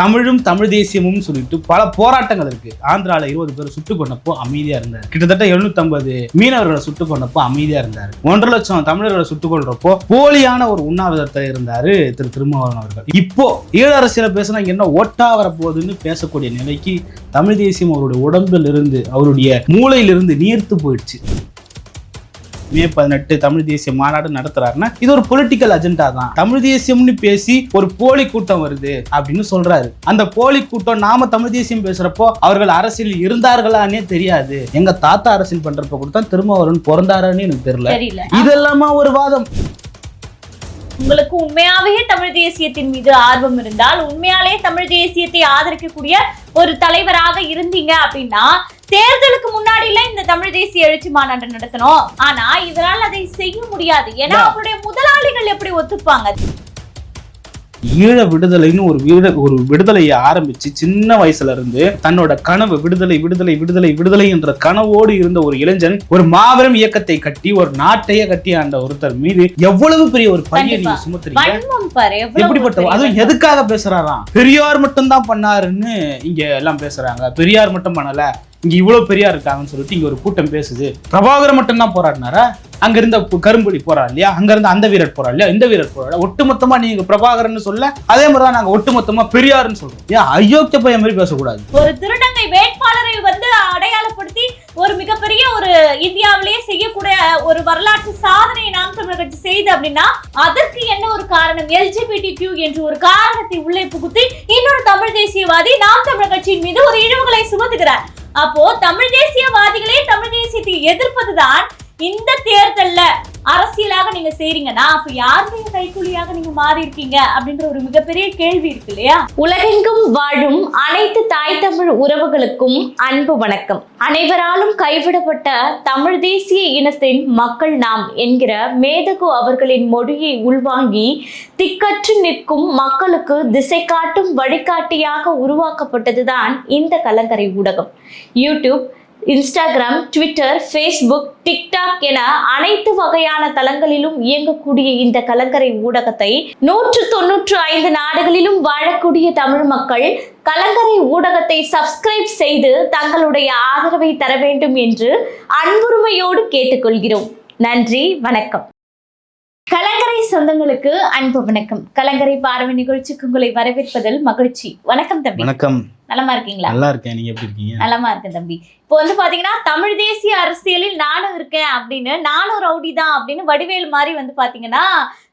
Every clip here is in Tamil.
தமிழும் தமிழ் தேசியமும் சொல்லிட்டு பல போராட்டங்கள் இருக்கு. ஆந்திரால இருபது பேர் சுட்டு கொண்டப்போ அமைதியா இருந்தார். கிட்டத்தட்ட 750 மீனவர்களை சுட்டு கொண்டப்போ அமைதியா இருந்தார். ஒன்றரை லட்சம் தமிழர்களை சுட்டுக் கொள்றப்போ போலியான ஒரு உண்ணாவிரதத்தில் இருந்தாரு திரு திருமாவளவன் அவர்கள். இப்போ ஈழ அரசியல பேசினா என்ன ஓட்டா வரப்போகுதுன்னு பேசக்கூடிய நிலைக்கு தமிழ் தேசியம் அவருடைய உடம்பில் இருந்து அவருடைய மூளையிலிருந்து நீர்த்து போயிடுச்சு. மே பதினெட்டு தமிழ் தேசிய மாநாடு நடத்துறாருன்னா இது ஒரு பொலிட்டிக்கல் அஜெண்டா தான். தமிழ் தேசியம்னு பேசி ஒரு போலி கூட்டம் வருது அப்படின்னு சொல்றாரு. அந்த போலி கூட்டம் நாம தமிழ் தேசியம் பேசுறப்போ அவர்கள் அரசியல் இருந்தார்களானே தெரியாது. எங்க தாத்தா அரசியல் பண்றப்ப கூட தான் திருமாவளவன் பிறந்தாருன்னு எனக்கு தெரியல. இதெல்லாமா ஒரு வாதம்? உங்களுக்கு உண்மையாவே தமிழ் தேசியத்தின் மீது ஆர்வம் இருந்தால் உண்மையாலே தமிழ் தேசியத்தை ஆதரிக்கக்கூடிய ஒரு தலைவராக இருந்தீங்க அப்படின்னா தேர்தலுக்கு முன்னாடில இந்த தமிழ் தேசிய எழுச்சி மாநாடு நடத்தணும். ஆனா இதனால் அதை செய்ய முடியாது. ஏன்னா. அவருடைய முதலாளிகள் எப்படி ஒத்துப்பாங்க? ஈழ விடுதலைன்னு ஒரு வீட ஒரு விடுதலையை ஆரம்பிச்சு சின்ன வயசுல இருந்து தன்னோட கனவு விடுதலை விடுதலை விடுதலை விடுதலை என்ற கனவோடு இருந்த ஒரு இளைஞன் ஒரு மாபெரும் இயக்கத்தை கட்டி ஒரு நாட்டையே கட்டி ஆண்ட ஒருத்தர் மீது எவ்வளவு பெரிய ஒரு பணியை கண்டிப்பா. நீங்க சுமத்துறீங்க எப்படிப்பட்ட அதுவும் எதுக்காக பேசுறாராம்? பெரியார் மட்டும் தான் பண்ணாருன்னு இங்க எல்லாம் பேசுறாங்க. பெரியார் மட்டும் பண்ணல. இங்க இவ்வளவு பெரியார் இருக்காங்கன்னு சொல்லிட்டு இங்க ஒரு கூட்டம் பேசுது. பிரபாகர் மட்டும் தான் போராடினாரா? அங்க இருந்த கரும்புடி கரும்புலி போறா இல்லையா? அங்க இருந்த அந்த வீரர் போறா இல்லையா? இந்த வீரர் போறா ஒட்டுமொத்தமா நீங்க பிரபாகரன் சொல்ல அதே மாதிரிதான் நாங்க ஒட்டுமொத்தமா பெரியாருன்னு சொல்றோம். ஏன் அயோக்கிய பையன் மாதிரி பேசக்கூடாது? ஒரு திருநங்கை வேட்பாளரை வந்து அடையாளப்படுத்தி ஒரு மிகப்பெரிய ஒரு இந்தியாவிலேயே செய்யக்கூடிய ஒரு வரலாற்று சாதனையை நாம் தமிழர் கட்சி செய்து அப்படின்னா அதற்கு என்ன ஒரு காரணம்? எல்ஜிபிடி கியூ என்று ஒரு காரணத்தை உள்ளே புகுத்தி இன்னொரு தமிழ் தேசியவாதி நாம் தமிழர் கட்சியின் மீது ஒரு இழிவுகளை சுமத்துகிறார். அப்போ தமிழ் தேசியவாதிகளே தமிழ் தேசியத்தை எதிர்ப்பதுதான் இந்த தேர்தல்ல அரசியலாக நீங்க செய்றீங்கன்னா அப்ப யாருடைய கைக்கூலியாக நீங்க மாறி இருக்கீங்க அப்படின்ற ஒரு மிகப்பெரிய கேள்வி இருக்கு இல்லையா? உலகெங்கும் வாழும் அனைத்து தாய் தமிழ் உறவுகளுக்கும் அன்பு வணக்கம். அனைவராலும் கைவிடப்பட்ட தமிழ் தேசிய இனத்தின் மக்கள் நாம் என்கிற மேதகு அவர்களின் மொழியை உள்வாங்கி திக்கற்று நிற்கும் மக்களுக்கு திசை காட்டும் வழிகாட்டியாக உருவாக்கப்பட்டதுதான் இந்த கலங்கரை ஊடகம். YouTube Instagram Twitter Facebook TikTok என அனைத்து வகையான தளங்களிலும் இயங்கக்கூடிய இந்த கலங்கரை ஊடகத்தை நூற்று தொன்னூற்று ஐந்து நாடுகளிலும் வாழக்கூடிய தமிழ் மக்கள் கலங்கரை ஊடகத்தை சப்ஸ்கிரைப் செய்து தங்களுடைய ஆதரவை தர வேண்டும் என்று அன்புரிமையோடு கேட்டுக்கொள்கிறோம். நன்றி வணக்கம். கலங்கரை சொந்தங்களுக்கு அன்பு வணக்கம். கலங்கரை பார்வை நிகழ்ச்சிக்கு உங்களை வரவேற்பதில் மகிழ்ச்சி. வணக்கம் தம்பி. வணக்கம். நலமா இருக்கீங்களா? நல்லா இருக்கேன். நீங்க எப்படி இருக்கீங்க? நலமா இருக்கு தம்பி. இப்போ வந்து பாத்தீங்கன்னா தமிழ் தேசிய அரசியலில் நானும் இருக்கேன் அப்படின்னு நானும் ரவுடி தான் அப்படின்னு வடிவேல் மாதிரி வந்து பாத்தீங்கன்னா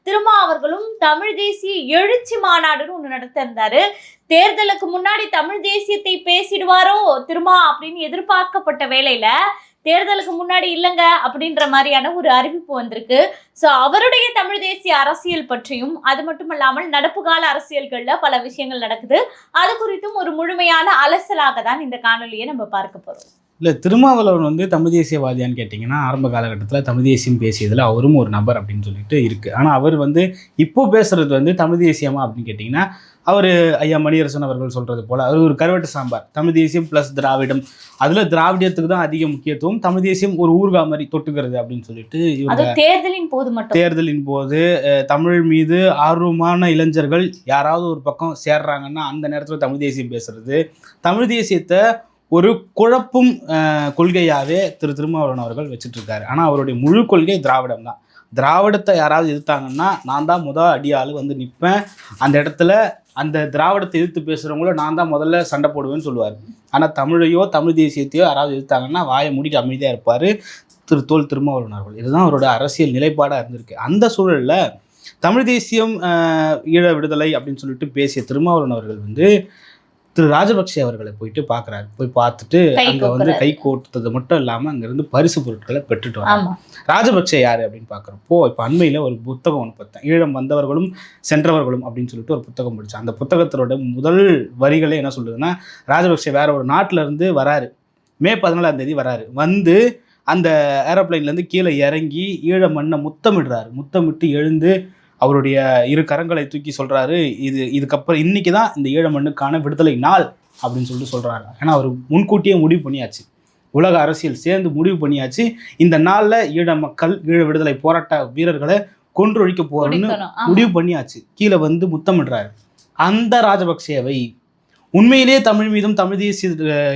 திருமா அவர்களும் தமிழ் தேசிய எழுச்சி மாநாடுன்னு ஒண்ணு நடத்த இருந்தாரு. தேர்தலுக்கு முன்னாடி தமிழ் தேசியத்தை பேசிடுவாரோ திருமா அப்படின்னு எதிர்பார்க்கப்பட்ட வேளையில தேர்தலுக்கு முன்னாடி இல்லைங்க அப்படின்ற மாதிரியான ஒரு அறிவிப்பு வந்திருக்கு. ஸோ அவருடைய தமிழ் தேசிய அரசியல் பற்றியும் அது மட்டும் இல்லாமல் நடப்பு கால அரசியல்களில் பல விஷயங்கள் நடக்குது. அது குறித்தும் ஒரு முழுமையான அலசலாக தான் இந்த காணொலியை நம்ம பார்க்க போகிறோம் இல்லை திருமாவளவன் வந்து தமிழ் தேசியவாதியான்னு கேட்டிங்கன்னா ஆரம்ப காலகட்டத்தில் தமிழ் தேசியம் பேசியதில் அவரும் ஒரு நபர் அப்படின்னு சொல்லிட்டு இருக்குது ஆனால் அவர் வந்து இப்போ பேசுகிறது வந்து தமிழ் தேசியமா அப்படின்னு கேட்டிங்கன்னா அவர் ஐயா மணியரசன் அவர்கள் சொல்கிறது போல் அவர் ஒரு கருவட்டு சாம்பார். தமிழ் தேசியம் ப்ளஸ் திராவிடம். அதில் திராவிடத்துக்கு தான் அதிக முக்கியத்துவம். தமிழ் தேசியம் ஒரு ஊர்கா மாதிரி தொட்டுக்கிறது அப்படின்னு சொல்லிட்டு அது தேர்தலின் போது மட்டும். தேர்தலின் போது தமிழ் மீது ஆர்வமான இளைஞர்கள் யாராவது ஒரு பக்கம் சேர்றாங்கன்னா அந்த நேரத்தில் தமிழ் தேசியம் பேசுறது. தமிழ் தேசியத்தை ஒரு குழப்பும் அஹ், கொள்கையாவே திரு திருமாவளவன் அவர்கள் வச்சுட்டு இருக்காரு ஆனால் அவருடைய முழு கொள்கை திராவிடம் தான். திராவிடத்தை யாராவது எதிர்த்தாங்கன்னா நான் தான் முதல் அடியாள் வந்து நிற்பேன் அந்த இடத்துல அந்த திராவிடத்தை எதிர்த்து பேசுகிறவங்கள நான் தான் முதல்ல சண்டை போடுவேன்னு சொல்லுவார். ஆனால் தமிழையோ தமிழ் தேசியத்தையோ யாராவது எதிர்த்தாங்கன்னா வாயை மூடிட்டு அமைதியாக இருப்பார் திரு தோல் திருமாவளவன் அவர்கள். இதுதான் அவரோட அரசியல் நிலைப்பாடாக இருந்திருக்கு. அந்த சூழலில் தமிழ் தேசியம் ஈழ விடுதலை அப்படின்னு சொல்லிட்டு பேசிய திருமாவளவன் அவர்கள் வந்து திரு ராஜபக்ஷே அவர்களை போயிட்டு பார்க்குறாரு போய் பார்த்துட்டு அங்கே வந்து. கை கோட்டது மட்டும் இல்லாமல் அங்கேருந்து பரிசு பொருட்களை பெற்றுட்டு வராங்க. ஆமா. ராஜபக்ஷே யார் அப்படின்னு பார்க்குறப்போ இப்போ அண்மையில் ஒரு புத்தகம் ஒன்று பார்த்தேன். ஈழம் வந்தவர்களும் சென்றவர்களும் அப்படின்னு சொல்லிட்டு ஒரு புத்தகம் படித்தேன் அந்த புத்தகத்தோட முதல் வரிகளே என்ன சொல்லுதுன்னா ராஜபக்ஷே வேற ஒரு நாட்டுல இருந்து வராரு. மே பதினாலாம் தேதி வராரு. வந்து அந்த ஏரோப்ளைன்லேருந்து கீழே இறங்கி ஈழ மண்ணை முத்தமிடுறாரு. முத்தமிட்டு எழுந்து அவருடைய இரு கரங்களை தூக்கி சொல்றாரு இது இதுக்கப்புறம் இன்னைக்கு தான் இந்த ஈழ மண்ணுக்கான விடுதலை நாள் அப்படின்னு சொல்லிட்டு சொல்றாரு. ஏன்னா அவர் முன்கூட்டியே முடிவு பண்ணியாச்சு. உலக அரசியல் சேர்ந்து முடிவு பண்ணியாச்சு. இந்த நாள்ல ஈழ மக்கள் ஈழ விடுதலை போராட்ட வீரர்களை கொன்றொழிக்க போறோம்னு. முடிவு பண்ணியாச்சு. கீழே வந்து முத்தமிடுறாரு. அந்த ராஜபக்சேவை உண்மையிலேயே தமிழ் மீதும் தமிழ் தேசிய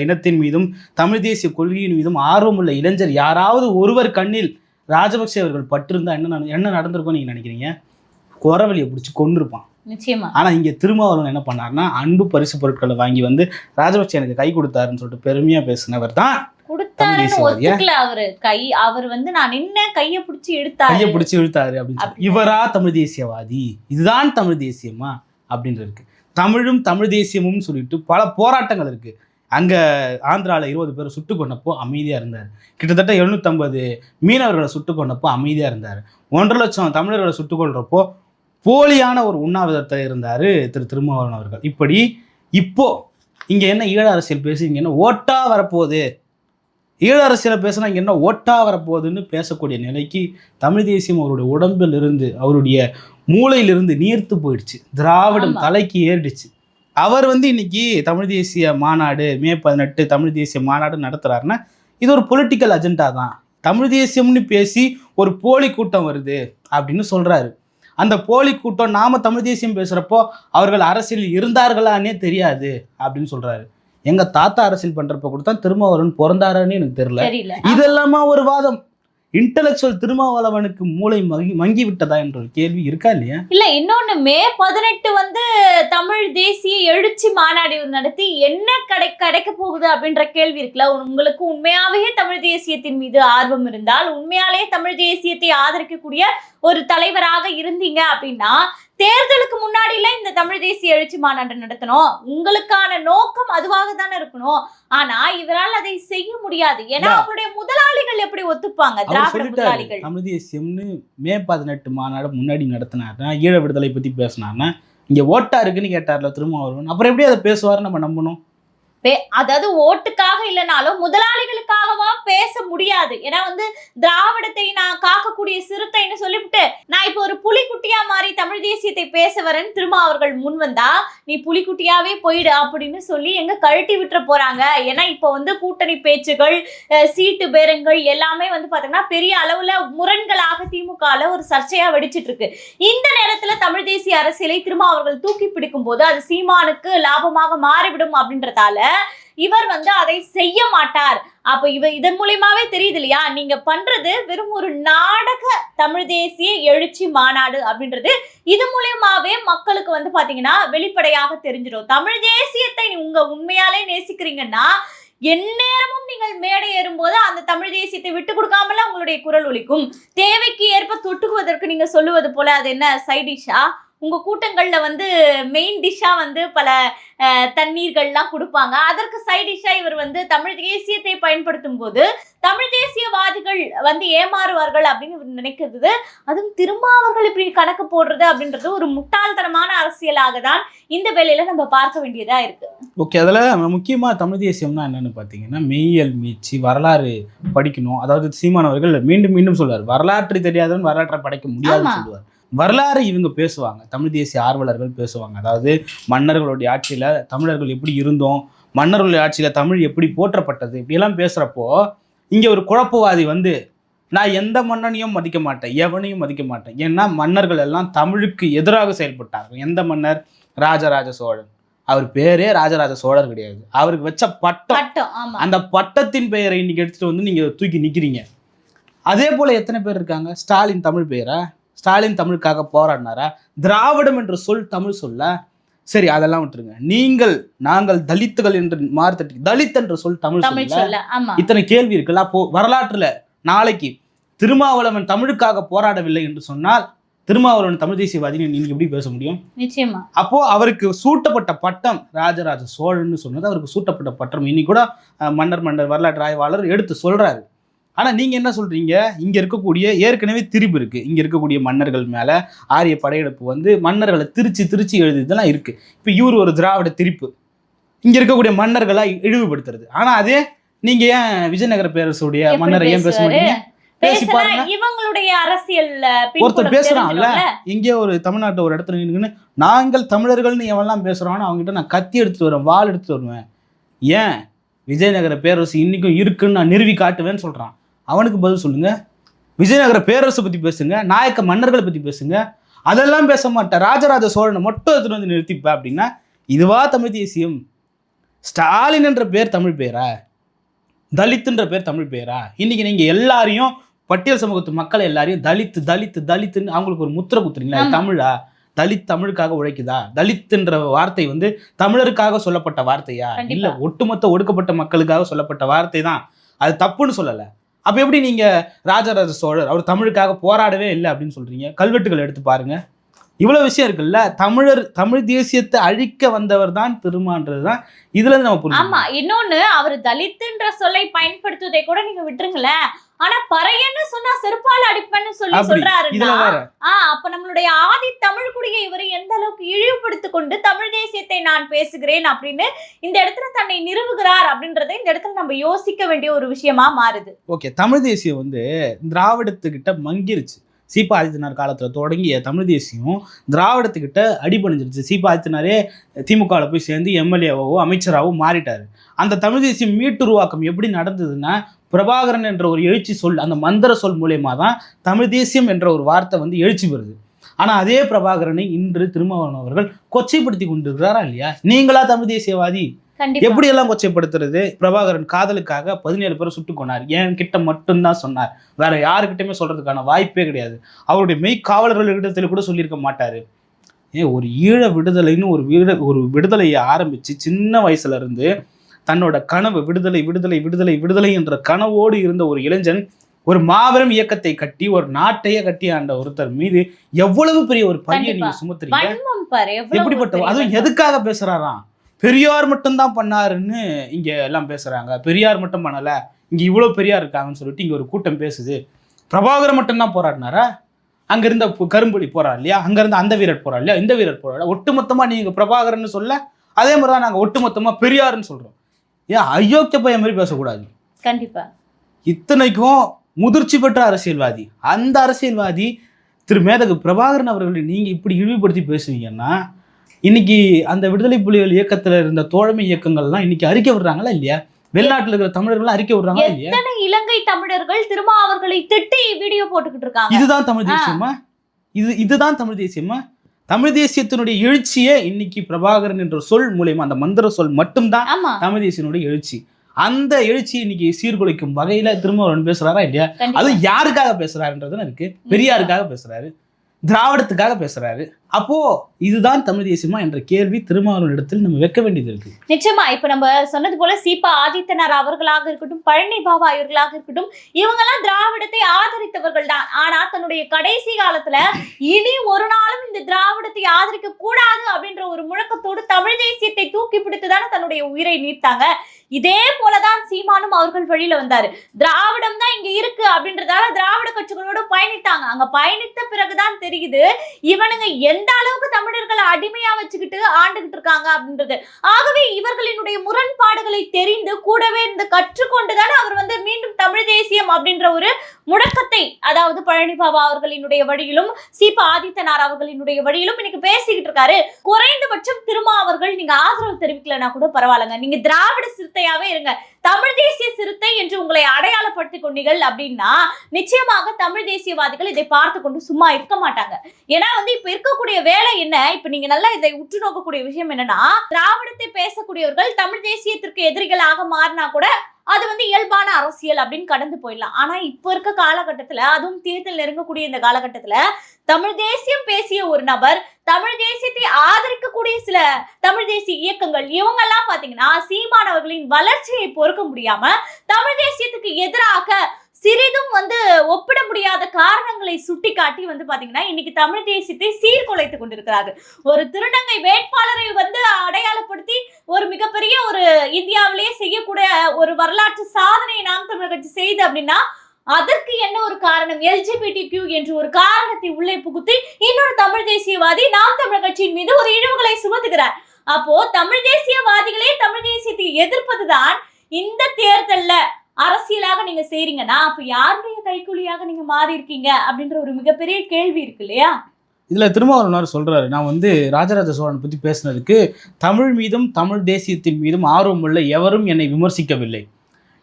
இனத்தின் மீதும் தமிழ் தேசிய கொள்கையின் மீதும் ஆர்வமுள்ள இளைஞர் யாராவது ஒருவர் கண்ணில் ராஜபக்சே அவர்கள் பட்டிருந்தா என்ன என்ன நடந்திருக்கும் நீங்க நினைக்கிறீங்க? குறவழியை பிடிச்சி கொண்டிருப்பான் நிச்சயமா. ஆனா இங்க திருமாவளவன் என்ன பண்ணாருன்னா அன்பு பரிசு பொருட்களை வாங்கி வந்து ராஜபக்சே எனக்கு கை கொடுத்தாருன்னு சொல்லிட்டு பெருமையா பேசினவர் தான் அவரு. கை அவர் வந்து நான் நின்ன கைய பிடிச்சி எடுத்தாரு கையை பிடிச்சி இழுத்தாரு அப்படின்னு. இவரா தமிழ் தேசியவாதி? இதுதான் தமிழ் தேசியமா? அப்படின்னு இருக்கு. தமிழும் தமிழ் தேசியமும் சொல்லிட்டு பல போராட்டங்கள் இருக்கு. அங்க ஆந்திரால இருபது பேரை சுட்டு கொண்டப்போ அமைதியா இருந்தார். கிட்டத்தட்ட 750 மீனவர்களை சுட்டு கொண்டப்போ அமைதியா இருந்தார். ஒன்றரை லட்சம் தமிழர்களை சுட்டு கொள்றப்போ போலியான ஒரு உண்ணாவிரதத்தை இருந்தாரு திரு திருமாவளவன் அவர்கள். இப்படி இப்போ இங்க என்ன ஈழ அரசியல் பேசி இங்க என்ன ஓட்டா வரப்போகுது? ஈழ அரசியலை பேசினா இங்க என்ன ஓட்டா வரப்போகுதுன்னு பேசக்கூடிய நிலைக்கு தமிழ் தேசியம் அவருடைய உடம்பில் இருந்து அவருடைய மூளையிலிருந்து நீர்த்து போயிடுச்சு. திராவிடம். தலைக்கு ஏறிடுச்சு. அவர் வந்து இன்னைக்கு தமிழ் தேசிய மாநாடு மே பதினெட்டு தமிழ் தேசிய மாநாடு நடத்துறாருன்னா இது ஒரு பொலிட்டிக்கல் அஜெண்டா தான். தமிழ் தேசியம்னு பேசி ஒரு போலி கூட்டம் வருது அப்படின்னு சொல்றாரு. அந்த போலி கூட்டம் நாம தமிழ் தேசியம் பேசுறப்போ அவர்கள் அரசியலில் இருந்தார்களானே தெரியாது அப்படின்னு சொல்றாரு. எங்க தாத்தா அரசியல் பண்றப்ப கூட தான் திருமாவளவன் பிறந்தாருன்னு எனக்கு தெரியல. தெரியல. இதெல்லாமா ஒரு வாதம்? இன்டலெக்சுவல் திருமாவளவனுக்கு மூளை மங்கி மங்கி விட்டதா என்ற ஒரு கேள்வி இருக்கா இல்லையா? இல்ல இன்னொன்னு மே பதினெட்டு வந்து தமிழ் தேசிய எழுச்சி மாநாடு நடத்தி என்ன கடை கிடைக்க போகுது அப்படின்ற கேள்வி இருக்குல்ல? உங்களுக்கு உண்மையாவே தமிழ் தேசியத்தின் மீது ஆர்வம் இருந்தால் உண்மையாலே தமிழ் தேசியத்தை ஆதரிக்கக்கூடிய ஒரு தலைவராக இருந்தீங்க அப்படின்னா தேர்தலுக்கு முன்னாடில இந்த தமிழ் தேசிய எழுச்சி மாநாடு நடத்தணும். உங்களுக்கான நோக்கம் அதுவாக தானே இருக்கணும். ஆனா இவரால் அதை செய்ய முடியாது. ஏன்னா. அவருடைய முதலாளிகள் எப்படி ஒத்துப்பாங்க? திராவிட முதலாளிகள். தமிழ் தேசியம்னு மே பதினெட்டு மாநாடு முன்னாடி நடத்தினாருன்னா ஈழ விடுதலை பத்தி பேசினாருன்னா இங்க ஓட்டா இருக்குன்னு கேட்டார்ல திருமாவளவன். அப்புறம் எப்படி அதை பேசுவாரு நம்ம நம்பணும்? அதாவது ஓட்டுக்காக இல்லைனாலும் முதலாளிகளுக்காகவா பேச முடியாது. ஏன்னா வந்து திராவிடத்தை நான் காக்கக்கூடிய சிறுத்தைன்னு சொல்லிவிட்டு நான் இப்போ ஒரு புலிக்குட்டியா மாறி தமிழ் தேசியத்தை பேச வரேன்னு திரும்ப அவர்கள் முன் வந்தா நீ புலிக்குட்டியாவே போயிடு அப்படின்னு சொல்லி எங்க கழட்டி விட்டுற போறாங்க. ஏன்னா இப்போ வந்து கூட்டணி பேச்சுகள் சீட்டு பேரங்கள் எல்லாமே வந்து பாத்தீங்கன்னா பெரிய அளவுல முரண்களாக திமுகல ஒரு சர்ச்சையா வெடிச்சிட்டு இருக்கு இந்த நேரத்துல தமிழ் தேசிய அரசியலை திரும்ப அவர்கள் தூக்கி பிடிக்கும் போது அது சீமானுக்கு லாபமாக மாறிவிடும் அப்படின்றதால இவர் வந்து அதை செய்ய மாட்டார். அப்ப இவ இதன் மூலியமாவே தெரியுது இல்லையா? நீங்க பண்றது வெறும் ஒரு நாடக தமிழ் தேசிய எழுச்சி மாநாடு அப்படின்றது. இது மூலியமாவே மக்களுக்கு வந்து பாத்தீங்கன்னா வெளிப்படையாக தெரிஞ்சிடும். தமிழ் தேசியத்தை உங்க உண்மையாலே நேசிக்கிறீங்கன்னா எந்நேரமும் நீங்கள் மேடை ஏறும்போது அந்த தமிழ் தேசியத்தை விட்டு கொடுக்காமல உங்களுடைய குரல் ஒலிக்கும். தேவைக்கு ஏற்ப தொட்டுக்குவதற்கு நீங்க சொல்லுவது போல அது என்ன? சைடிஷா? உங்க கூட்டங்கள்ல வந்து மெயின் டிஷ்ஷா வந்து பல தண்ணீர்கள்லாம் கொடுப்பாங்க. அதற்கு சைட் டிஷ்ஷா இவர் வந்து தமிழ் தேசியத்தை பயன்படுத்தும் போது தமிழ் தேசியவாதிகள் வந்து ஏமாறுவார்கள் அப்படின்னு இவர் நினைக்கிறது. அதுவும் திரும்ப அவர்கள் இப்படி கணக்கு போடுறது அப்படின்றது ஒரு முட்டாள்தனமான அரசியலாக தான் இந்த வேலையில நம்ம பார்க்க வேண்டியதா இருக்கு. ஓகே அதில் முக்கியமாக தமிழ் தேசியம்னா என்னன்னு பார்த்தீங்கன்னா மெய்யியல் மீட்சி வரலாறு படிக்கணும். அதாவது சீமானவர்கள் மீண்டும் மீண்டும் சொல்வார். வரலாற்று தெரியாதவன் வரலாற்றை படைக்க முடியாதுன்னு. சொல்லுவார் வரலாறு இவங்க பேசுவாங்க. தமிழ் தேசிய ஆர்வலர்கள் பேசுவாங்க. அதாவது மன்னர்களுடைய ஆட்சியில் தமிழர்கள் எப்படி இருந்தோம் மன்னர்களுடைய ஆட்சியில் தமிழ் எப்படி போற்றப்பட்டது இப்படியெல்லாம் பேசுகிறப்போ இங்கே ஒரு குழப்பவாதி வந்து நான் எந்த மன்னனையும் மதிக்க மாட்டேன் எவனையும் மதிக்க மாட்டேன். ஏன்னா மன்னர்கள் எல்லாம் தமிழுக்கு எதிராக செயல்பட்டார்கள். எந்த மன்னர்? ராஜராஜ சோழன். அவர் பேரே ராஜராஜ சோழர் கிடையாது. அவருக்கு வச்ச பட்டம். அந்த பட்டத்தின் பெயரை இன்னைக்கு எடுத்துட்டு வந்து நீங்க தூக்கி நிக்கிறீங்க. அதே போல எத்தனை பேர் இருக்காங்க? ஸ்டாலின் தமிழ் பெயரா? ஸ்டாலின் தமிழுக்காக போராடினாரா? திராவிடம் என்ற சொல் தமிழ் சொல்ல. சரி அதெல்லாம் விட்டுருங்க. நீங்கள் நாங்கள் தலித்துகள் என்று மாறுத்தட்டி தலித் என்ற சொல் தமிழ் சொல்ல. இத்தனை கேள்வி இருக்குல்ல? அப்போ வரலாற்றுல நாளைக்கு திருமாவளவன் தமிழுக்காக போராடவில்லை என்று சொன்னால் திருமாவளவன் தமிழ் தேசியவாதின்னு நீங்க எப்படி பேச முடியும்? நிச்சயமா. அப்போ அவருக்கு சூட்டப்பட்ட பட்டம் ராஜராஜ சோழன்னு சொன்னது. அவருக்கு சூட்டப்பட்ட பட்டம். இன்னி கூட மன்னர் மன்னர் வரலாற்று ஆய்வாளர் எடுத்து சொல்றாரு. ஆனா நீங்க என்ன சொல்றீங்க? இங்க இருக்கக்கூடிய ஏற்கனவே திரிபு இருக்கு. இங்க இருக்கக்கூடிய மன்னர்கள் மேல ஆரிய படையெடுப்பு வந்து மன்னர்களை திருச்சி திருச்சி எழுதுதெல்லாம் இருக்கு. இப்ப இவர் ஒரு திராவிட திரிப்பு. இங்க இருக்கக்கூடிய மன்னர்களை இழிவுபடுத்துறது. ஆனா அதே நீங்க ஏன் விஜயநகர பேரரசுடைய மன்னரை ஏன் பேச? மாட்டீங்க? பேசி பாருங்க. இவங்களுடைய அரசியல் ஒருத்தர் பேசுறான்ல. இங்கே ஒரு தமிழ்நாட்டில் ஒரு இடத்துல நின்றுன்னு நாங்கள் தமிழர்கள்னு எவன்லாம் பேசுகிறானோ அவங்ககிட்ட நான் கத்தி எடுத்துட்டு வருவேன் வாள் எடுத்துட்டு வருவேன். ஏன்? விஜயநகர பேரரசு இன்னைக்கும் இருக்குன்னு நான் நிறுவி காட்டுவேன்னு சொல்கிறான் அவனுக்கு பதில் சொல்லுங்க. விஜயநகர பேரரசை பற்றி பேசுங்க. நாயக்க மன்னர்களை பற்றி பேசுங்க. அதெல்லாம் பேச மாட்டேன். ராஜராஜ சோழனை மட்டும் எடுத்துட்டு வந்து நிறுத்திப்பேன் அப்படின்னா இதுவா தமிழ் தேசியம்? ஸ்டாலின் என்ற பேர் தமிழ் பேரா? தலித்துன்ற பேர் தமிழ் பேரா? இன்னைக்கு நீங்க எல்லாரையும் பட்டியல் சமூகத்து மக்களை எல்லாரையும் தலித்து தலித்து தலித்துன்னு அவங்களுக்கு ஒரு முத்திரை குத்துறீங்களா. தமிழா? தலித் தமிழுக்காக உழைக்குதா? தலித்துன்ற வார்த்தை வந்து தமிழருக்காக சொல்லப்பட்ட வார்த்தையா. இல்ல ஒட்டுமொத்த ஒடுக்கப்பட்ட மக்களுக்காக சொல்லப்பட்ட வார்த்தை தான் அது தப்புன்னு சொல்லல. அப்ப எப்படி நீங்க ராஜராஜ சோழர் அவர் தமிழுக்காக போராடவே இல்லை அப்படின்னு சொல்றீங்க? கல்வெட்டுகள் எடுத்து பாருங்க. இவ்வளவு விஷயம் இருக்குல்ல? தமிழர் தமிழ் தேசியத்தை அழிக்க வந்தவர் தான் திருமான்றது தான் இதுல இருந்து நம்ம ஆமா இன்னொன்னு அவர் தலித்துன்ற சொல்லை பயன்படுத்துவதை கூட நீங்க விட்டுருங்களேன். ஆனா பறையன்னு சொன்னா செருப்பால அடிப்பேன்னு சொல்லி சொல்றாருன்னா ஆஹ் அப்ப நம்மளுடைய ஆதி தமிழ் குடியை இவரை எந்த அளவுக்கு இழிவுபடுத்தி கொண்டு தமிழ் தேசியத்தை நான் பேசுகிறேன் அப்படின்னு இந்த இடத்துல தன்னை நிறுவுகிறார் அப்படின்றதை இந்த இடத்துல நம்ம யோசிக்க வேண்டிய ஒரு விஷயமா மாறுது. ஓகே தமிழ் தேசியம் வந்து திராவிடத்துக்கிட்ட மங்கிருச்சு. சீபா ஆதித்தனார் காலத்தில் தொடங்கிய தமிழ் தேசியம் திராவிடத்துக்கிட்ட அடிபணிஞ்சிருச்சு. சீபா ஆதித்தனாரே திமுகவில் போய் சேர்ந்து எம்எல்ஏவோ அமைச்சராகவோ மாறிட்டாரு. அந்த தமிழ் தேசியம் மீட்டுருவாக்கம் எப்படி நடந்ததுன்னா பிரபாகரன் என்ற ஒரு எழுச்சி சொல் அந்த மந்திர சொல் மூலயமா தான் தமிழ் தேசியம் என்ற ஒரு வார்த்தை வந்து எழுச்சி வருது ஆனால் அதே பிரபாகரனை இன்று திருமாவளவன் அவர்கள் கொச்சைப்படுத்தி கொண்டிருக்கிறாரா இல்லையா? நீங்களா தமிழ் தேசியவாதி? எப்படி எல்லாம் கொச்சைப்படுத்துறது? பிரபாகரன் காதலுக்காக பதினேழு பேரை சுட்டு கொண்டார். என் கிட்ட மட்டும்தான் சொன்னார். வேற யாருக்கிட்டயுமே சொல்றதுக்கான வாய்ப்பே கிடையாது. அவருடைய மெய் காவலர்களிடத்துல கூட சொல்லியிருக்க மாட்டாரு. ஏன் ஒரு ஈழ விடுதலைன்னு ஒரு வீட ஒரு விடுதலையை ஆரம்பிச்சு சின்ன வயசுல இருந்து தன்னோட கனவு விடுதலை விடுதலை விடுதலை விடுதலை என்ற கனவோடு இருந்த ஒரு இளைஞன் ஒரு மாபெரும் இயக்கத்தை கட்டி ஒரு நாட்டையே கட்டி ஆண்ட ஒருத்தர் மீது எவ்வளவு பெரிய ஒரு கண்டிப்பா. நீங்க சுமத்துறீங்க? எப்படிப்பட்ட அதுவும். எதுக்காக பேசுறாராம்? பெரியார் மட்டும்தான் பண்ணாருன்னு இங்க எல்லாம் பேசுறாங்க. பெரியார் மட்டும் பண்ணல இங்க இவ்வளவு பெரியார் இருக்காங்கன்னு சொல்லிட்டு இங்க ஒரு கூட்டம் பேசுது. பிரபாகரன் மட்டும்தான் போராடினாரா? அங்க இருந்த கரும்புலி போறார் இல்லையா? அங்க இருந்த அந்த வீரர் போறார் இல்லையா? இந்த வீரர் போறாரு ஒட்டுமொத்தமா நீங்க பிரபாகரன் சொல்ல அதே மாதிரி தான் நாங்க ஒட்டுமொத்தமா பெரியார்னு சொல்றோம். ஏன் அயோக்கிய பையன் மாதிரி பேசக்கூடாது? கண்டிப்பா. இத்தனைக்கும் முதிர்ச்சி பெற்ற அரசியல்வாதி. அந்த அரசியல்வாதி திரு மேதகு பிரபாகரன் அவர்களை நீங்க இப்படி இழிவுபடுத்தி பேசுவீங்கன்னா இன்னைக்கு அந்த விடுதலை புலிகள் இயக்கத்துல இருந்த தோழமை இயக்கங்கள்லாம் இன்னைக்கு அறிக்கை விடுறாங்களா இல்லையா? வெளிநாட்டுல இருக்கிற தமிழர்கள் அறிக்கை விடுறாங்களா இல்லையா? எத்தனை இலங்கை தமிழர்கள் திருமாவர்களை திட்டி வீடியோ போட்டுக்கிட்டு இருக்காங்க? இதுதான் தமிழ் தேசியமா? இது இதுதான் தமிழ் தேசியமா? தமிழ் தேசியத்தினுடைய எழுச்சியே இன்னைக்கு பிரபாகரன் என்ற சொல் மூலியமா அந்த மந்திர சொல் மட்டும்தான் ஆமா. தமிழ் தேசியனுடைய எழுச்சி. அந்த எழுச்சி இன்னைக்கு சீர்குலைக்கும் வகையில திருமாவளவன் பேசுறாரா இல்லையா. அது யாருக்காக பேசுறாருன்றதுன்னு இருக்கு. பெரியாருக்காக பேசுறாரு. திராவிடத்துக்காக பேசுறாரு. அப்போ இதுதான் தமிழ் தேசியமா என்ற கேள்வி திருமாவளவன் இடத்தில் நம்ம வைக்க வேண்டியது இருக்கு. நிச்சயமா இப்ப நம்ம சொன்னது போல சீபா ஆதித்தனார் அவர்களாக இருக்கட்டும் பழனி பாபா இவர்களாக இருக்கட்டும் இவங்கெல்லாம் திராவிடத்தை ஆதரித்தவர்கள் தான். ஆனா தன்னுடைய கடைசி காலத்துல இனி ஒரு நாளும் இந்த திராவிடத்தை ஆதரிக்க கூடாது அப்படின்ற ஒரு முழக்கத்தோடு தமிழ் தேசியத்தை தூக்கி பிடித்துதானே தன்னுடைய உயிரை நீட்டாங்க இதே போலதான் சீமானும் அவர்கள் வழியில வந்தாரு. திராவிடம் தான் இங்க இருக்கு அப்படின்றதால திராவிட கட்சிகளோட பயணித்தாங்க. அங்க பயணித்த பிறகுதான் தெரியுது இவனுங்க எந்த அளவுக்கு தமிழர்களை அடிமையா வச்சுக்கிட்டு ஆண்டுகிட்டு இருக்காங்க அப்படின்றது. ஆகவே இவர்களினுடைய முரண்பாடுகளை தெரிந்து கூடவே இருந்து கற்றுக்கொண்டுதான் அவர் வந்து மீண்டும் தமிழ் தேசியம் அப்படின்ற ஒரு முடக்கத்தை அதாவது பழனி பாபா அவர்களினுடைய வழியிலும் சீபா ஆதித்தனார் அவர்களினுடைய வழியிலும் இன்னைக்கு பேசிக்கிட்டு இருக்காரு. குறைந்தபட்சம் திருமா அவர்கள் நீங்க ஆதரவு தெரிவிக்கலன்னா கூட பரவாயில்லங்க. நீங்க திராவிட சிறுத்தையாவே இருங்க. தமிழ் தேசிய சிறுத்தை என்று உங்களை அடையாளப்படுத்திக் கொண்டீர்கள் அப்படின்னா நிச்சயமாக தமிழ் தேசியவாதிகள் இதை பார்த்து கொண்டு சும்மா இருக்க மாட்டாங்க. ஏன்னா வந்து இப்ப இருக்கக்கூடிய வேலை என்ன? இப்ப நீங்க நல்லா இதை உற்று நோக்கக்கூடிய விஷயம் என்னன்னா திராவிடத்தை பேசக்கூடியவர்கள் தமிழ் தேசியத்திற்கு எதிரிகளாக மாறினா கூட அது வந்து இயல்பான அரசியல் அப்படின்னு கடந்து போயிடலாம். ஆனா இப்ப இருக்க காலகட்டத்துல அதுவும் தேர்தல் நெருங்கக்கூடிய இந்த காலகட்டத்துல தமிழ் தேசியம் பேசிய ஒரு நபர் தமிழ் தேசியத்தை ஆதரிக்கக்கூடிய சில தமிழ் தேசிய இயக்கங்கள் இவங்க எல்லாம் பாத்தீங்கன்னா சீமானவர்களின் வளர்ச்சியை பொறுக்க முடியாம தமிழ் தேசியத்துக்கு எதிராக சிறிதும் வந்து ஒப்பிட முடியாத காரணங்களை சுட்டிக்காட்டி வந்து பாத்தீங்கன்னா இன்னைக்கு தமிழ் தேசியத்தை சீர்குலைத்து கொண்டிருக்கிறார்கள். ஒரு திருநங்கை வேட்பாளரை மிகப்பெரிய ஒரு இந்தியாவிலேயே செய்யக்கூடிய ஒரு வரலாற்று சாதனையை நாம் தமிழர் கட்சி செய்து அப்படின்னா அதற்கு என்ன ஒரு காரணம்? எல்ஜிபிடி கியூ என்று ஒரு காரணத்தை உள்ளே புகுத்தி இன்னொரு தமிழ் தேசியவாதி நாம் தமிழர் கட்சியின் மீது ஒரு இழிவுகளை சுமத்துகிறார். அப்போ தமிழ் தேசியவாதிகளே தமிழ் தேசியத்தை எதிர்ப்பதுதான் இந்த தேர்தல்ல அரசியலாக நீங்க செய்றீங்கன்னா அப்ப யாருடைய கைக்கூலியாக நீங்க மாறி இருக்கீங்க அப்படின்ற ஒரு மிகப்பெரிய கேள்வி இருக்கு இல்லையா? இதில் திருமாவளவனார் சொல்கிறாரு நான் வந்து ராஜராஜ சோழன் பற்றி பேசுனதுக்கு தமிழ் மீதும் தமிழ் தேசியத்தின் மீதும் ஆர்வமுள்ள எவரும் என்னை விமர்சிக்கவில்லை.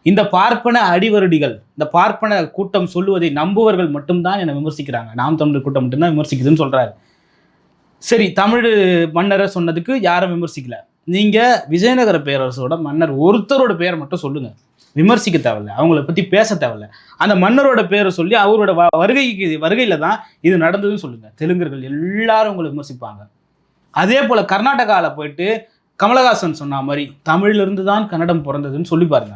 இந்த பார்ப்பன அடிவருடிகள் இந்த பார்ப்பன கூட்டம் சொல்லுவதை நம்புவர்கள் மட்டும்தான் என்னை விமர்சிக்கிறாங்க. நாம் தமிழர் கூட்டம் மட்டும்தான் விமர்சிக்குதுன்னு சொல்கிறாரு சரி தமிழ் மன்னரை சொன்னதுக்கு யாரும் விமர்சிக்கல. நீங்கள் விஜயநகர பேரரசோட மன்னர் ஒருத்தரோட பேரை மட்டும் சொல்லுங்கள் விமர்சிக்க தேவையில்ல. அவங்கள பற்றி பேச தேவையில்ல. அந்த மன்னரோட பேரை சொல்லி அவரோட வ- வருகைக்கு வருகையில் தான் இது நடந்ததுன்னு சொல்லுங்கள் தெலுங்கர்கள் எல்லாரும் உங்களை விமர்சிப்பாங்க. அதே போல் கர்நாடகாவில் போயிட்டு கமலஹாசன் சொன்ன மாதிரி தமிழிலிருந்து தான் கன்னடம் பிறந்ததுன்னு சொல்லி பாருங்க.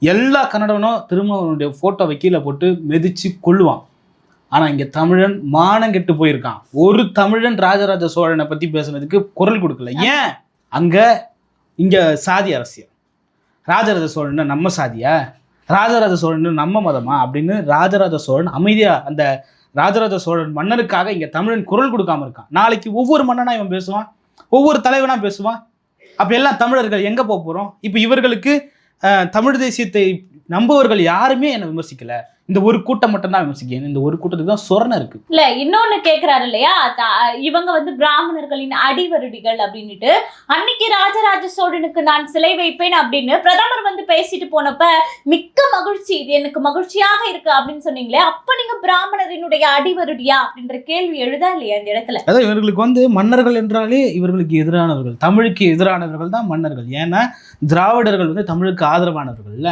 எல்லா கன்னடனும் திரும்ப அவனுடைய போட்டோவை கீழே போட்டு மெதிச்சு கொள்ளுவான் ஆனால் இங்கே தமிழன் மானம் கெட்டு போயிருக்கான். ஒரு தமிழன் ராஜராஜ சோழனை பற்றி பேசுனதுக்கு குரல் கொடுக்கல. ஏன்? அங்கே இங்கே சாதி அரசியல். ராஜராஜ சோழன் நம்ம சாதியா? ராஜராஜ சோழன் நம்ம மதமா? அப்படின்னு ராஜராஜ சோழன் அமைதியா அந்த ராஜராஜ சோழன் மன்னனுக்காக இங்க தமிழன் குரல் கொடுக்காம இருக்கான். நாளைக்கு ஒவ்வொரு மன்னனா இவன் பேசுவான்? ஒவ்வொரு தலைவனா பேசுவான்? அப்போ எல்லாம் தமிழர்கள் எங்க போக போறோம்? இப்ப இவர்களுக்கு தமிழ் தேசியத்தை நம்புவர்கள் யாருமே என்னை விமர்சிக்கல. இந்த ஒரு கூட்டம் மட்டும் தான் விமர்சிக்கணும் இந்த ஒரு கூட்டத்துக்கு தான் சொரணை இருக்கு. இல்ல இன்னொன்னு கேக்குறாரு இல்லையா? த- இவங்க வந்து பிராமணர்களின் அடிவருடிகள் அப்படின்னுட்டு அன்னைக்கு ராஜராஜ சோழனுக்கு நான் சிலை வைப்பேன் அப்படின்னு பிரதமர் வந்து பேசிட்டு போனப்ப மிக்க மகிழ்ச்சி இது எனக்கு மகிழ்ச்சியாக இருக்கு அப்படின்னு சொன்னீங்களே அப்ப நீங்க பிராமணரினுடைய அடிவருடியா? அப்படின்ற கேள்வி எழுதா இல்லையா இந்த இடத்துல? அதாவது இவர்களுக்கு வந்து மன்னர்கள் என்றாலே இவர்களுக்கு எதிரானவர்கள் தமிழுக்கு எதிரானவர்கள் தான் மன்னர்கள். ஏன்னா திராவிடர்கள் வந்து தமிழுக்கு ஆதரவானவர்கள் இல்ல.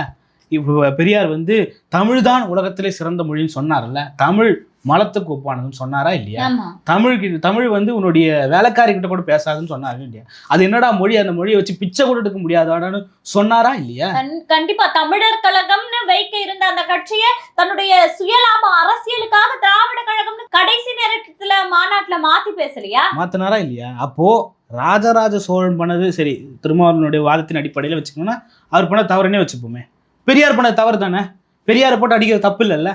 பெரியார் வந்து தமிழ் தான் உலகத்திலே சிறந்த மொழின்னு சொன்னார்ல. தமிழ் மலத்துக்கு ஒப்பானதுன்னு சொன்னாரா இல்லையா? தமிழுக்கு தமிழ் வந்து உன்னுடைய வேலைக்காரி கிட்ட கூட பேசாதுன்னு சொன்னாரு இல்லையா? அது என்னடா மொழி? அந்த மொழியை வச்சு பிச்சை கூட எடுக்க முடியாதான்னு சொன்னாரா இல்லையா? கண்- கண்டிப்பா தமிழர் கழகம்னு வைக்க இருந்த அந்த கட்சியை தன்னுடைய சுயலாப அரசியலுக்காக திராவிட கழகம்னு கடைசி நேரத்துல மாநாட்டுல மாத்தி பேசலையா? மாத்தினாரா இல்லையா? அப்போ ராஜராஜ சோழன் பண்ணது சரி திருமாவளவனுடைய வாதத்தின் அடிப்படையில் வச்சுக்கணும்னா அவர் பண்ண தவறுனே வச்சுப்போமே. பெரியார் பண்ண தவறு தானே? பெரியாரை போட்டு அடிக்கிறது தப்பு இல்லைல்ல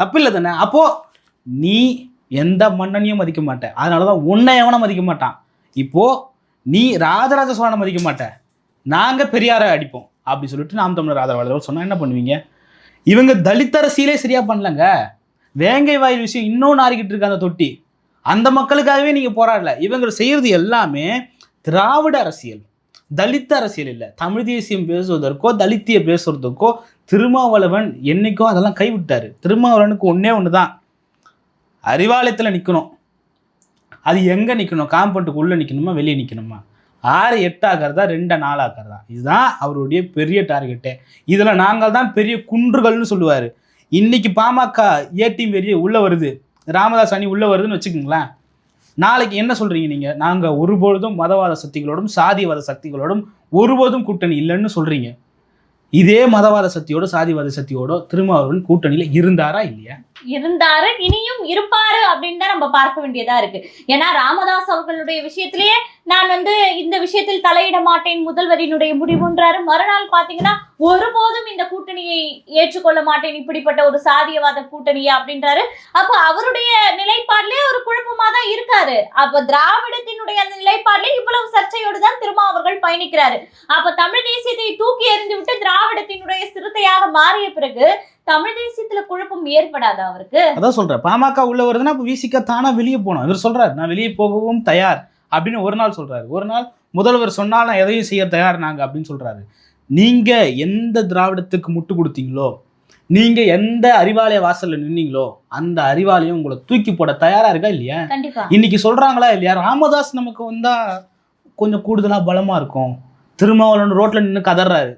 தப்பு இல்லை தானே அப்போ நீ எந்த மன்னனையும் மதிக்க மாட்ட. அதனால தான் உன்னை எவனும் மதிக்க மாட்டான். இப்போ நீ ராஜராஜ சோழனை மதிக்க மாட்ட. நாங்கள் பெரியாரை அடிப்போம். அப்படி சொல்லிட்டு நாம் தமிழர் ஆதரவாளர்கள் சொன்னால் என்ன பண்ணுவீங்க? இவங்க தலித் அரசியலே சரியாக பண்ணலங்க. வேங்கை வாயில் விஷயம் இன்னும் நாரிக்கிட்டு இருக்க அந்த தொட்டி. அந்த மக்களுக்காகவே நீங்கள் போராடல. இவங்க செய்கிறது எல்லாமே திராவிட அரசியல். தலித் அரசியல் இல்லை. தமிழ் தேசியம் பேசுவதற்கோ தலித்திய பேசுறதுக்கோ திருமாவளவன் என்னைக்கோ அதெல்லாம் கைவிட்டாரு. திருமாவளவனுக்கு ஒன்றே ஒன்று தான் அறிவாலயத்தில் நிற்கணும் அது எங்கே நிற்கணும் காம்பவுண்டுக்குள்ளே நிற்கணுமா வெளியே நிற்கணுமா ஆறு எட்டு ஆகிறதா ரெண்டு நாலு ஆகிறதா? இதுதான் அவருடைய பெரிய டார்கெட்டே. இதில் நாங்கள் தான் பெரிய குன்றுகள்னு சொல்லுவார். இன்னைக்கு பாமக ஏடிஎம் வெறிய உள்ளே வருது. ராமதாஸ் அணி உள்ளே வருதுன்னு வச்சுக்கோங்களேன். நாளைக்கு என்ன சொல்கிறீங்க நீங்கள் நாங்கள் ஒருபொழுதும் மதவாத சக்திகளோடும் சாதிவாத சக்திகளோடும் ஒருபோதும் கூட்டணி இல்லைன்னு சொல்கிறீங்க இதே மதவாத சக்தியோட சாதிவாத சக்தியோட திருமாவளவன் கூட்டணியில் இருந்தாரா இல்லையா? இருந்தாரு இனியும் இருப்பாரு அப்படின்னு தான் நம்ம பார்க்க வேண்டியதா இருக்கு. ஏன்னா ராமதாஸ் அவர்களுடைய விஷயத்திலேயே நான் வந்து இந்த விஷயத்தில் தலையிட மாட்டேன் முதல்வரினுடைய முடிவுன்றாரு. மறுநாள் பாத்தீங்கன்னா ஒருபோதும் இந்த கூட்டணியை ஏற்றுக்கொள்ள மாட்டேன் இப்படிப்பட்ட ஒரு சாதியவாத கூட்டணியா அப்படின்றாரு. அப்ப அவருடைய நிலைப்பாடுலயே ஒரு குழப்பமா தான் இருக்காரு. அப்ப திராவிடத்தினுடைய அந்த நிலைப்பாடுல இவ்வளவு சர்ச்சையோடு தான் திரும்ப அவர்கள் பயணிக்கிறாரு. அப்ப தமிழ் தேசியத்தை தூக்கி எறிந்து விட்டு திராவிடத்தினுடைய சிறுத்தையாக மாறிய பிறகு தமிழ் தேசியத்துல குழப்பம் ஏற்படாதா அவருக்கு? அதான் சொல்றேன். பாமக உள்ள வருதுன்னா விசிக்க தானா வெளியே போகணும். இவர் சொல்றாரு நான் வெளியே போகவும் தயார். அப்படின்னு ஒரு நாள் சொல்றாரு. ஒரு நாள் முதல்வர் சொன்னால் நான் எதையும் செய்ய தயார் நாங்க அப்படின்னு சொல்றாரு. நீங்க எந்த திராவிடத்துக்கு முட்டு கொடுத்தீங்களோ நீங்க எந்த அறிவாலய வாசல்ல நின்னீங்களோ அந்த அறிவாலயம் உங்களை தூக்கி போட தயாரா இருக்கா இல்லையா? இன்னைக்கு சொல்றாங்களா இல்லையா? ராமதாஸ் நமக்கு வந்தா கொஞ்சம் கூடுதலா பலமா இருக்கும். திருமாவளவன் ரோட்ல நின்று கதறாரு.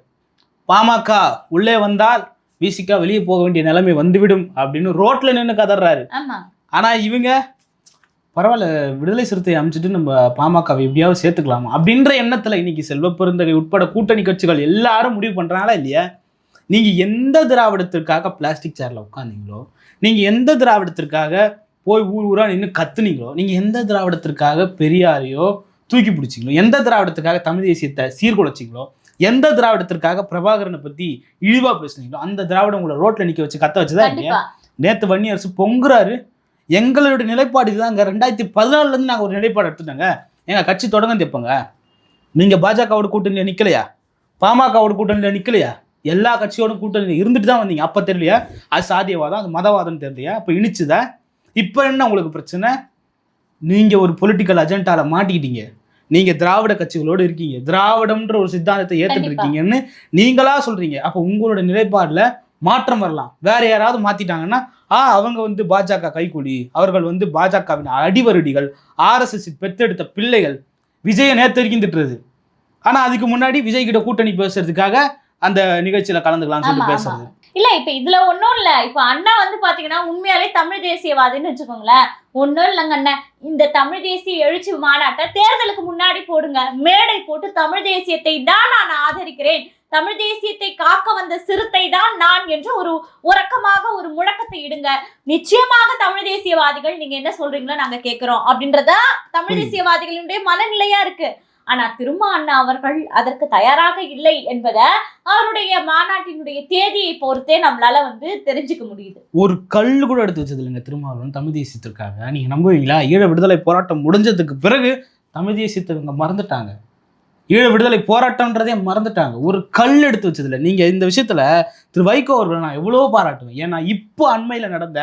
பாமக உள்ளே வந்தால் விசிக்கா வெளியே போக வேண்டிய நிலைமை வந்துவிடும் அப்படின்னு ரோட்ல நின்று கதறாரு. ஆமா. ஆனா இவங்க பரவாயில்ல விடுதலை சிறுத்தை அமைச்சிட்டு நம்ம பாமகவை எப்படியாவது சேர்த்துக்கலாமா? அப்படின்ற எண்ணத்துல இன்னைக்கு செல்வ பெருந்தகை உட்பட கூட்டணி கட்சிகள் எல்லாரும் முடிவு பண்றாங்களா இல்லையா? நீங்க எந்த திராவிடத்திற்காக பிளாஸ்டிக் சேர்ல உட்காந்தீங்களோ நீங்க எந்த திராவிடத்திற்காக போய் ஊர் ஊரா நின்று கத்துனீங்களோ நீங்க எந்த திராவிடத்திற்காக பெரியாரையோ தூக்கி பிடிச்சிங்களோ எந்த திராவிடத்துக்காக தமிழ் தேசியத்தை சீர்குலைச்சிங்களோ எந்த திராவிடத்திற்காக பிரபாகரனை பத்தி இழிவா பேசுனீங்களோ அந்த திராவிடம் உங்களை ரோட்ல நிக்க வச்சு கத்த வச்சுதான் இல்லையா? கண்டிப்பா. நேத்து வன்னி அரசு பொங்குறாரு. எங்களுடைய நிலைப்பாடு இதுதாங்க. ரெண்டாயிரத்தி பதினாலுல இருந்து நாங்க ஒரு நிலைப்பாடு எடுத்துட்டோங்க. எங்க கட்சி தொடங்க தெப்பங்க நீங்க பாஜகவோட கூட்டணியில நிக்கலையா? பாமகவோட கூட்டணியில நிக்கலையா? எல்லா கட்சியோட கூட்டணியில இருந்துட்டு தான் வந்தீங்க. அப்ப தெரியலையா? அது சாதியவாதம் அது மதவாதம் தெரியலையா? அப்ப இனிச்சுதா? இப்ப என்ன உங்களுக்கு பிரச்சனை? நீங்க ஒரு பொலிட்டிக்கல் அஜெண்டால மாட்டிக்கிட்டீங்க. நீங்க திராவிட கட்சிகளோடு இருக்கீங்க. திராவிடம்ன்ற ஒரு சித்தாந்தத்தை ஏத்துட்டு கண்டிப்பா. இருக்கீங்கன்னு நீங்களா சொல்றீங்க. அப்ப உங்களோட நிலைப்பாடுல மாற்றம் வரலாம். வேற யாராவது மாத்திட்டாங்கன்னா ஆ அவங்க வந்து பாஜக கைக்கூலி அவர்கள் வந்து பாஜகவின் அடிவருடிகள் ஆர்எஸ்எஸ் பெத்தெடுத்த பிள்ளைகள் விஜய நேத்து வரைக்கும் திட்டுறது ஆனா அதுக்கு முன்னாடி விஜய் கிட்ட கூட்டணி பேசுறதுக்காக அந்த நிகழ்ச்சியில கலந்துக்கலாம்னு ஆமா. பேசுறது. இல்ல இப்ப இதுல ஒண்ணும் இல்ல. இப்ப அண்ணா வந்து பாத்தீங்கன்னா உண்மையாலே தமிழ் தேசியவாதின்னு வச்சுக்கோங்களேன். ஒண்ணும் இல்லைங்க அண்ணன் இந்த தமிழ் தேசிய எழுச்சி மாநாட்டை தேர்தலுக்கு முன்னாடி போடுங்க. மேடை போட்டு தமிழ் தேசியத்தை தான் நான் ஆதரிக்கிறேன். தமிழ் தேசியத்தை காக்க வந்த சிறுத்தை தான் நான் என்று ஒரு உறக்கமாக ஒரு முழக்கத்தை இடுங்க. நிச்சயமாக தமிழ் தேசியவாதிகள் நீங்க என்ன சொல்றீங்களோ நாங்க கேக்குறோம். அப்படின்றதா தமிழ். தேசியவாதிகளுடைய மனநிலையா இருக்கு. ஆனா திரும்ப அண்ணா அவர்கள் அதற்கு தயாராக இல்லை என்பதை அவருடைய மாநாட்டினுடைய தேதியை பொறுத்தே நம்மளால வந்து தெரிஞ்சுக்க முடியுது. ஒரு கல் கூட எடுத்து வச்சது இல்லைங்க திருமாவளவன் தமிழ் தேசியத்திற்காக. நீங்க நம்புவீங்களா? ஈழ விடுதலை போராட்டம் முடிஞ்சதுக்கு பிறகு தமிழ் தேசியத்தை இவங்க மறந்துட்டாங்க. ஈழ விடுதலை போராட்டம்ன்றதே மறந்துட்டாங்க. ஒரு கல் எடுத்து வச்சதில்லை நீங்க இந்த விஷயத்துல திரு வைகோ அவர்களை நான் எவ்வளவோ பாராட்டுவேன். ஏன்னா இப்போ அண்மையில நடந்த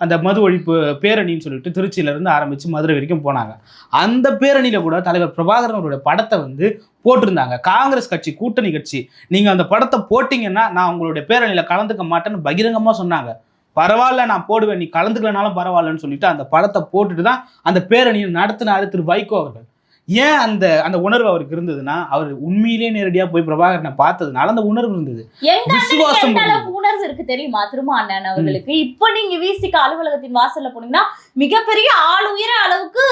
அந்த மது ஒழிப்பு பேரணின்னு சொல்லிட்டு திருச்சியில இருந்து ஆரம்பிச்சு மதுரை வரைக்கும் போனாங்க. அந்த பேரணியில கூட தலைவர் பிரபாகரன் அவருடைய படத்தை வந்து போட்டிருந்தாங்க. காங்கிரஸ் கட்சி கூட்டணி கட்சி. நீங்க அந்த படத்தை போட்டீங்கன்னா நான் உங்களுடைய பேரணியில கலந்துக்க மாட்டேன்னு பகிரங்கமா சொன்னாங்க. பரவாயில்ல நான் போடுவேன். நீ கலந்துக்கலனாலும் பரவாயில்லன்னு சொல்லிட்டு அந்த படத்தை போட்டுட்டு தான் அந்த பேரணியை நடத்தினாரு திரு வைகோ அவர்கள். ஏன் அந்த அந்த உணர்வு அவருக்கு இருந்ததுன்னா அவர் உண்மையிலேயே நேரடியா போய் பிரபாகரனை பார்த்ததுனால அந்த உணர்வு இருந்தது. விசுவாசம் உணர்வு இருக்கு தெரியுமா திரும்ப அண்ணன் அவர்களுக்கு? இப்போ நீங்க விசிக அலுவலகத்தின் வாசல்ல போனீங்கன்னா மிகப்பெரிய ஆள் உயர அளவுக்கு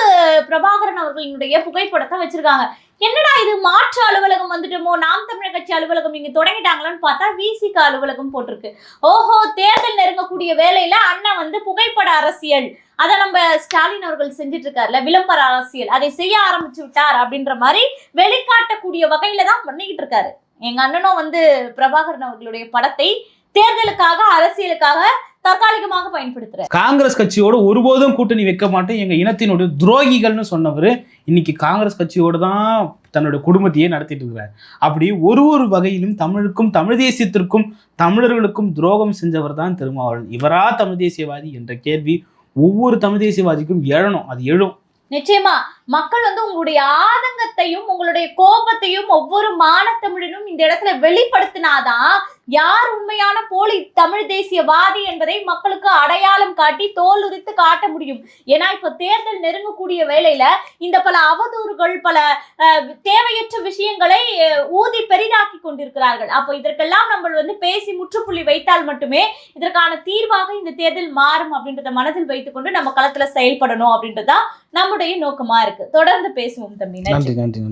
பிரபாகரன் அவர்களுடைய புகைப்படத்தை வச்சிருக்காங்க. என்னடா இது மாற்று அலுவலகம் வந்துட்டுமோ? நாம் தமிழர் கட்சி அலுவலகம் இங்க தொடங்கிட்டாங்களான்னு பார்த்தா விசிக அலுவலகம் போட்டிருக்கு. ஓஹோ தேர்தல் நெருங்கக்கூடிய வேலையில அண்ணன் வந்து புகைப்பட அரசியல். அதை நம்ம ஸ்டாலின் அவர்கள் செஞ்சுட்டு இருக்காருல விளம்பர அரசியல். அதை செய்ய ஆரம்பிச்சு விட்டார் அப்படின்ற மாதிரி வெளிக்காட்டக்கூடிய வகையில தான் பண்ணிக்கிட்டு இருக்காரு எங்க அண்ணனும் வந்து பிரபாகரன் அவர்களுடைய படத்தை தேர்தலுக்காக அரசியலுக்காக தற்காலிகமாக பயன்படுத்துறாரு. காங்கிரஸ் கட்சியோட ஒருபோதும் கூட்டணி வைக்க மாட்டேன். எங்க இனத்தினுடைய துரோகிகள்னு சொன்னவர் இன்னைக்கு காங்கிரஸ் கட்சியோட தான் தன்னுடைய குடும்பத்தையே நடத்திட்டு இருக்கிறார் அப்படி ஒரு ஒரு வகையிலும் தமிழுக்கும் தமிழ் தேசியத்திற்கும் தமிழர்களுக்கும் துரோகம் செஞ்சவர் தான் திருமாவளவன். இவரா தமிழ் தேசியவாதி என்ற கேள்வி ஒவ்வொரு தமிழ் தேசியவாதிக்கும் எழணும். அது எழும். நிச்சயமா மக்கள் வந்து உங்களுடைய ஆதங்கத்தையும் உங்களுடைய கோபத்தையும் ஒவ்வொரு மானத்தமிழனும் இந்த இடத்துல வெளிப்படுத்தினாதான் யார் உண்மையான போலி தமிழ் தேசியவாதி என்பதை மக்களுக்கு அடையாளம் காட்டி தோல் உரித்து காட்ட முடியும். ஏன்னா இப்ப தேர்தல் நெருங்கக்கூடிய வேலையில இந்த பல அவதூறுகள் பல தேவையற்ற விஷயங்களை ஊதி பெரிதாக்கி கொண்டிருக்கிறார்கள். அப்போ இதற்கெல்லாம் நம்ம வந்து பேசி முற்றுப்புள்ளி வைத்தால் மட்டுமே இதற்கான தீர்வாக இந்த தேர்தல் மாறும் அப்படின்றத மனதில் வைத்துக்கொண்டு நம்ம களத்துல செயல்படணும் அப்படின்றதா நம்முடைய நோக்கமா இருக்கு. இருக்கு. தொடர்ந்து பேசுவோம் தம்பி. நன்றி. நன்றி